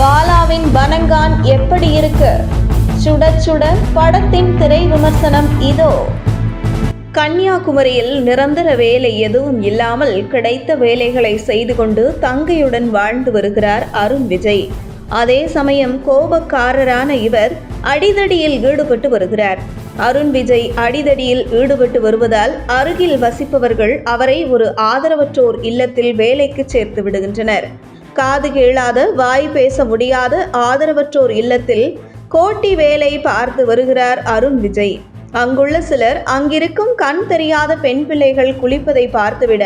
பாலாவின் பனங்கான் எப்படி இருக்கு? சுட சுட படத்தின் திரை விமர்சனம் இதோ. கன்னியாகுமரியில் நிரந்தர வேலை எதுவும் இல்லாமல் கிடைத்த வேலைகளை செய்து கொண்டு தங்கையுடன் வாழ்ந்து வருகிறார் அருண் விஜய். அதே சமயம் கோபக்காரரான இவர் அடிதடியில் ஈடுபட்டு வருகிறார். அருண் விஜய் அடிதடியில் ஈடுபட்டு வருவதால் அருகில் வசிப்பவர்கள் அவரை ஒரு ஆதரவற்றோர் இல்லத்தில் வேலைக்கு சேர்த்து விடுகின்றனர். காது கேளாத வாய் பேச முடியாத ஆதரவற்றோர் இல்லத்தில் கோட்டி வேலை பார்த்து வருகிறார் அருண் விஜய். அங்குள்ள சிலர் அங்கிருக்கும் கண் தெரியாத பெண் பிள்ளைகள் குளிப்பதை பார்த்துவிட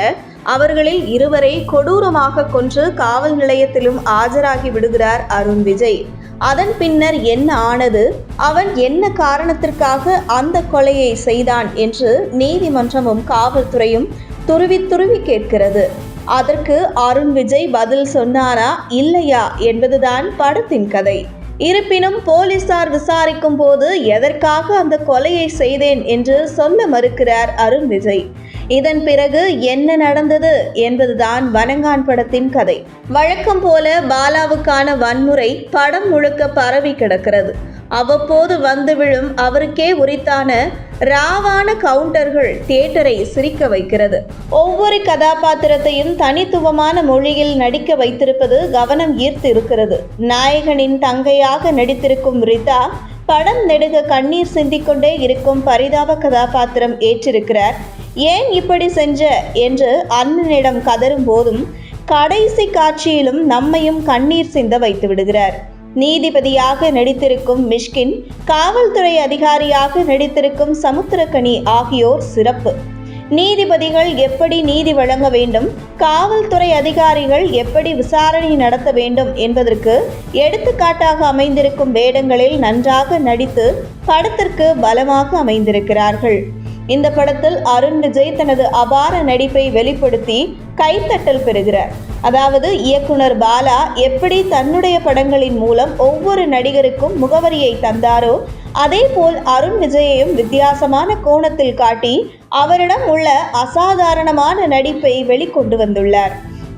அவர்களில் இருவரை கொடூரமாக கொன்று காவல் நிலையத்திலும் ஆஜராகி விடுகிறார் அருண் விஜய். அதன் பின்னர் என்ன ஆனது? அவன் என்ன காரணத்திற்காக அந்த கொலையை செய்தான் என்று நீதிமன்றமும் காவல்துறையும் துருவி துருவி கேட்கிறது. அதற்கு அருண் விஜய் பதில் சொன்னாரா இல்லையா என்பதுதான் படத்தின் கதை. இருப்பினும் போலீசார் விசாரிக்கும் போது எதற்காக அந்த கொலையை செய்தேன் என்று சொல்ல மறுக்கிறார் அருண் விஜய். இதன் பிறகு என்ன நடந்தது என்பதுதான் வனங்கான் படத்தின் கதை. வழக்கம் போல பாலாவுக்கான வன்முறை படம் முழுக்க பரவி கிடக்கிறது. அவ்வப்போது வந்து விழும் அவருக்கே உரித்தான ராவான கவுண்டர்கள் தியேட்டரை சிரிக்க வைக்கிறது. ஒவ்வொரு கதாபாத்திரத்தையும் தனித்துவமான மொழியில் நடிக்க வைத்திருப்பது கவனம் ஈர்த்து இருக்கிறது நாயகனின் தங்கையாக நடித்திருக்கும் ரிதா படம் நெடுக கண்ணீர் சிந்திக்கொண்டே இருக்கும் பரிதாப கதாபாத்திரம் ஏற்றிருக்கிறார். ஏன் இப்படி செஞ்ச? என்று அண்ணனிடம் கதரும் போதும் கடைசி காட்சியிலும் நம்மையும் கண்ணீர் சிந்த வைத்து விடுகிறார். நீதிபதியாக நடித்திருக்கும் மிஷ்கின் காவல்துறை அதிகாரியாக நடித்திருக்கும் சமுத்திரக்கனி ஆகியோர் சிறப்பு. நீதிபதிகள் எப்படி நீதி வழங்க வேண்டும் காவல்துறை அதிகாரிகள் எப்படி விசாரணை நடத்த வேண்டும் என்பதற்கு எடுத்துக்காட்டாக அமைந்திருக்கும் வேடங்களில் நன்றாக நடித்து படத்திற்கு பலமாக அமைந்திருக்கிறார்கள். இந்த படத்தில் அருண் விஜய் தனது அபார நடிப்பை வெளிப்படுத்தி கைத்தட்டல் பெறுகிறார். அதாவது இயக்குனர் பாலா எப்படி தன்னுடைய படங்களின் மூலம் ஒவ்வொரு நடிகருக்கும் முகவரியை தந்தாரோ அதே போல் அருண் விஜயையும் வித்தியாசமான கோணத்தில் காட்டி அவரிடம் உள்ள அசாதாரணமான நடிப்பை வெளிக்கொண்டு வந்துள்ளார்.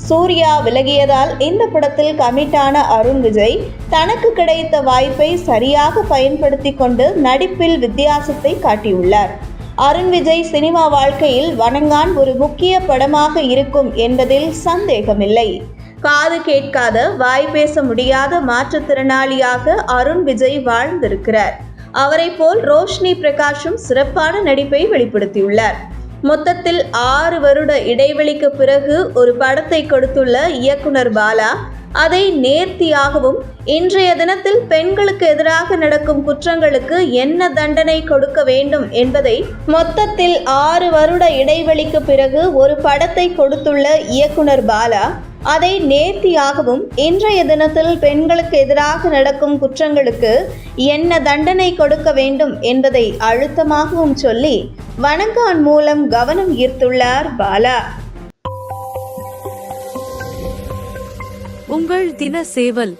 சூர்யா விலகியதால் இந்த படத்தில் கமிட்டான அருண் விஜய் தனக்கு கிடைத்த வாய்ப்பை சரியாக பயன்படுத்தி கொண்டு நடிப்பில் வித்தியாசத்தை காட்டியுள்ளார். அருண் விஜய் சினிமா வாழ்க்கையில் வணங்கான் ஒரு முக்கிய படமாக இருக்கும் என்பதில் சந்தேகமில்லை. காது கேட்காத வாய் பேச முடியாத மாற்றுத்திறனாளியாக அருண் விஜய் வாழ்ந்திருக்கிறார். அவரை போல் ரோஷினி பிரகாஷும் சிறப்பான நடிப்பை வெளிப்படுத்தியுள்ளார். மொத்தத்தில் ஆறு வருட இடைவெளிக்கு பிறகு ஒரு படத்தை கொடுத்துள்ள இயக்குனர் பாலா அதை நேர்த்தியாகவும் இன்றைய தினத்தில் பெண்களுக்கு எதிராக நடக்கும் குற்றங்களுக்கு என்ன தண்டனை கொடுக்க வேண்டும் என்பதை மொத்தத்தில் ஆறு வருட இடைவெளிக்கு பிறகு ஒரு படத்தை கொடுத்துள்ள இயக்குனர் பாலா அதை நேர்த்தியாகவும் இன்றைய தினத்தில் பெண்களுக்கு எதிராக நடக்கும் குற்றங்களுக்கு என்ன தண்டனை கொடுக்க வேண்டும் என்பதை அழுத்தமாகவும் சொல்லி வணங்கான் மூலம் கவனம் ஈர்த்துள்ளார் பாலா. உங்கள் தின சேவல்